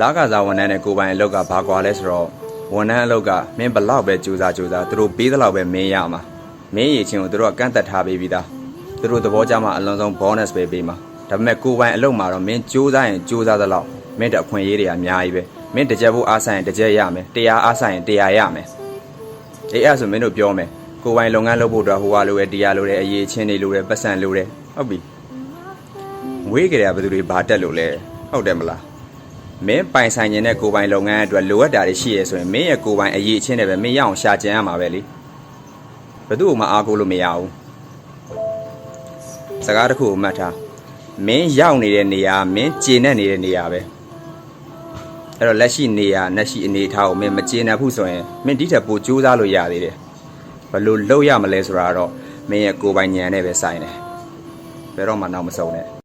လာကစားဝန်ထမ်းနဲ့ကိုယ်ပိုင်အလုပ်ကဘာကွာလဲဆိုတော့ဝန်ထမ်းအလုပ်ကမင်းဘလောက်ပဲကြိုးစားကြိုးစားသူတို့ပေးသလောက်ပဲမင်းရမှာမင်းရည်ချင်းကိုသူတို့ကကန့်သက်ထားပေးပြီးသားသူတို့သဘောကျမှအလွန်ဆုံး bonus ပဲပေးမှာဒါပေမဲ့ကိုယ်ပိုင်အလုပ်မှာတော့မင်းကြိုးစားရင်ကြိုးစားသလောက်မင်းတက်အခွင့်အရေးတွေအများကြီးပဲမင်းတစ်ကြက်ဖို့အားဆိုင်ရင်တစ်ကြက်ရမယ်တရားအားဆိုင်ရင်တရားရမယ်အေးအဲ့ဒါဆိုမင်းတို့ပြောမယ်ကိုယ်ပိုင်လုပ်ငန်းလုပ်ဖို့အတွက်ဟိုဟာလိုရဲတရားလိုရဲအရေးချင်းတွေလိုရဲပတ်စံလိုရဲဟုတ်ပြီဝေးကြတယ်ကဘယ်သူတွေဘာတက်လို့လဲဟုတ်တယ်မလား မင်းပိုင်ဆိုင်ခြင်းနဲ့ကိုယ်ပိုင်လုပ်ငန်းအတွက်လိုအပ်တာတွေရှိရဲဆိုရင်မင်းရဲ့ကိုယ်ပိုင်အရေးအချင်းတွေပဲမင်းရအောင်ရှာကြံရမှာပဲလေဘယ်သူ့ကိုမှအားကိုးလို့မရဘူးစကားတစ်ခုကိုမှတ်ထားမင်းရောက်နေတဲ့နေရာမင်းကျေနပ်နေတဲ့နေရာပဲအဲ့တော့လက်ရှိနေရာလက်ရှိအနေအထားကိုမင်းမကျေနပ်ဘူးဆိုရင်မင်းဒီထက်ပိုကြိုးစားလို့ရသေးတယ်ဘယ်လိုလုပ်ရမလဲဆိုတာတော့မင်းရဲ့ကိုယ်ပိုင်ဉာဏ်နဲ့ပဲဆိုင်တယ်ဘယ်တော့မှနောက်မဆုံးနဲ့